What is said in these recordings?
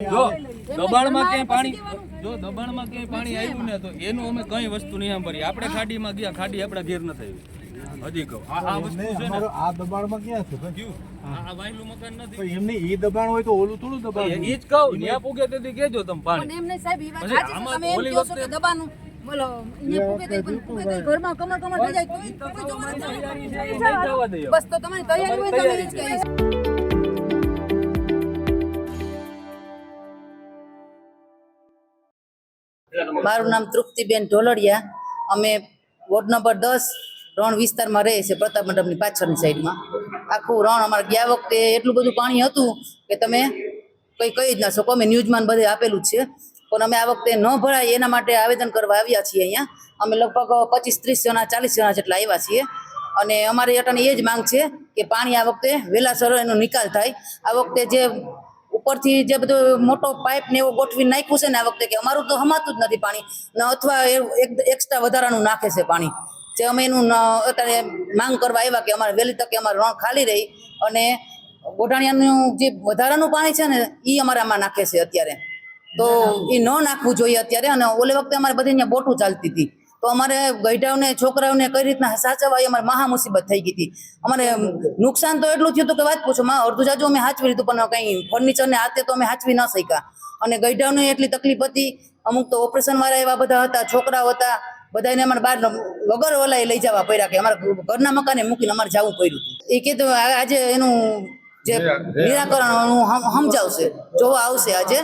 જો દબાણમાં ક્યાંય પાણી જો દબાણમાં ક્યાંય પાણી આવ્યું ને તો એનું અમે કઈ વસ્તુ નહીં સાંભળી આપણે ખાડીમાં ગયા ખાડી આપણા ઘેર ન થઈ હજી કહું. આ આ વસ્તુ છે ને આ દબાણમાં ક્યાં છે ક્યું? આ આ વાયલું મકાન નથી. એમને ઈ દબાણ હોય તો ઓલું થોડું દબાણ એ જ કહું ત્યાં પૂગે તેથી કેજો તમે પાણી. એમ સાહેબ ઈ વાત સાચી છે. તમે એમ કહો છો કે દબાણનું મારું નામ તૃપ્તિબેન ઢોલડિયા અમે વોર્ડ નંબર દસ, રણ વિસ્તારમાં રહે છે પ્રતાપ મંડપની પાછળની સાઈડમાં. આખું રણ અમારે ગયા વખતે એટલું બધું પાણી હતું કે તમે કંઈ કહી જ ના શકો. અમે ન્યૂઝમાં બધે આપેલું જ છે. પણ અમે આ વખતે ન ભરાય એના માટે આવેદન કરવા આવ્યા છીએ અહીંયા. અમે લગભગ પચીસ ત્રીસ જણા, ચાલીસ જણા જેટલા આવ્યા છીએ. અને અમારી અટાણી એ જ માંગ છે કે પાણી આ વખતે વહેલાસર એનો નિકાલ થાય. આ વખતે જે ઉપરથી જે બધો મોટો પાઇપ ને એવું ગોઠવી નાખ્યું છે ને આ વખતે કે અમારું તો હમાતું જ નથી પાણી. અથવા એક્સ્ટ્રા વધારાનું નાખે છે પાણી. જે અમે એનું અત્યારે માંગ કરવા આવ્યા કે અમારે વહેલી તકે અમારે રણ ખાલી રહી અને ગોઢાણિયાનું જે વધારાનું પાણી છે ને એ અમારામાં નાખે છે અત્યારે. તો એ ન નાખવું જોઈએ અત્યારે અને ઓલે વખતે અમારે બધી અહીંયા બોટું ચાલતી હતી. તો અમારે ગઈઢાઓને છોકરાઓને કઈ રીતના સાચવવા એ અમારે મહા મુસીબત થઈ ગઈ હતી. અમારે નુકસાન તો એટલું થયું કે વાત પૂછો, માં, અડધું જાજુ અમે હાચવી લીધું, પણ કંઈ ફર્નિચરને હાથે તો અમે હાચવી ન શક્યા. અને ગઈઢાઓને એટલી તકલીફ હતી. અમુક તો ઓપરેશન વાળા એવા બધા હતા, છોકરાઓ હતા બધાને અમારે બહાર વગર ઓલા લઈ જવા પડ્યા કે અમારા ઘરના મકાને મૂકીને અમારે જવું પડ્યું એ કીધું આજે એનું જે નિરાકરણ સમજાવશે, જોવા આવશે આજે.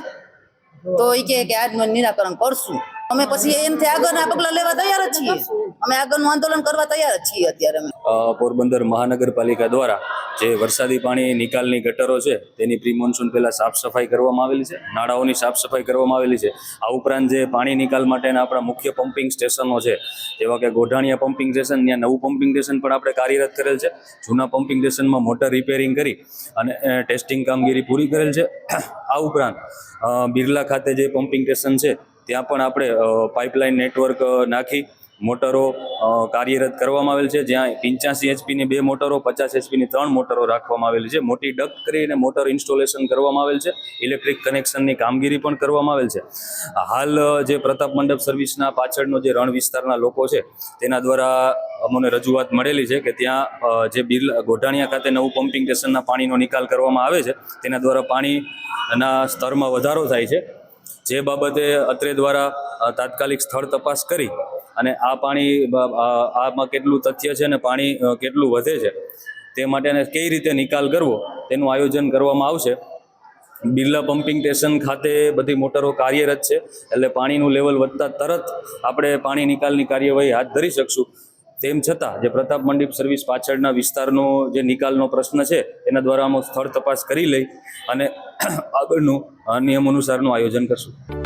તો એ કે, આજ નિરાકરણ કરશું. અમે પછી એનાથી આગળના પગલાં લેવા તૈયાર જ છીએ. અમે આગળનું આંદોલન કરવા તૈયાર જ છીએ અત્યારે અમે. પોરબંદર મહાનગરપાલિકા દ્વારા જે વરસાદી પાણી નિકાલની ગટરો છે, તેની પ્રી મોન્સૂન પહેલાં સાફ સફાઈ કરવામાં આવેલી છે, નાળાઓની સાફ સફાઈ કરવામાં આવેલી છે. આ ઉપરાંત જે પાણી નિકાલ માટેના આપણા મુખ્ય પમ્પિંગ સ્ટેશનો છે જેવા કે ગોઢાણીયા પમ્પિંગ સ્ટેશન, ત્યાં નવું પમ્પિંગ સ્ટેશન પણ આપણે કાર્યરત કરેલ છે. જૂના પમ્પિંગ સ્ટેશનમાં મોટર રિપેરિંગ કરી અને ટેસ્ટિંગ કામગીરી પૂરી કરેલ છે. આ ઉપરાંત બિરલા ખાતે જે પમ્પિંગ સ્ટેશન છે ત્યાં પણ આપણે પાઇપલાઇન નેટવર્ક નાખી, મોટરો કાર્યરત કરવામાં આવેલ છે. જ્યાં પંચ્યાસી એચપીની બે મોટરો, પચાસ એચપીની ત્રણ મોટરો રાખવામાં આવેલી છે. મોટી ડક કરીને મોટર ઇન્સ્ટોલેશન કરવામાં આવેલ છે. ઇલેક્ટ્રિક કનેક્શનની કામગીરી પણ કરવામાં આવેલ છે. હાલ જે પ્રતાપ મંડપ સર્વિસના પાછળનો જે રણ વિસ્તારના લોકો છે, તેના દ્વારા અમને રજૂઆત મળેલી છે કે ત્યાં જે બિરલા, ગોઢાણિયા ખાતે નવું પમ્પિંગ સ્ટેશનના પાણીનો નિકાલ કરવામાં આવે છે. તેના દ્વારા પાણીના સ્તરમાં વધારો થાય છે. જે બાબતે અત્રે દ્વારા તાત્કાલિક સ્થળ તપાસ કરી અને આ પાણી આમાં કેટલું તથ્ય છે અને પાણી કેટલું વધે છે, તે માટેને કઈ રીતે નિકાલ કરવો, તેનું આયોજન કરવામાં આવશે. બિરલા પમ્પિંગ સ્ટેશન ખાતે બધી મોટરો કાર્યરત છે, એટલે પાણીનું લેવલ વધતા તરત આપણે પાણી નિકાલની કાર્યવાહી હાથ ધરી શકશું. તેમ છતાં જે પ્રતાપ મંડપ સર્વિસ પાછળના વિસ્તારનો જે નિકાલનો પ્રશ્ન છે, એના દ્વારા અમે સ્થળ તપાસ કરી લઈ અને આગળનું નિયમ અનુસારનું આયોજન કરશું.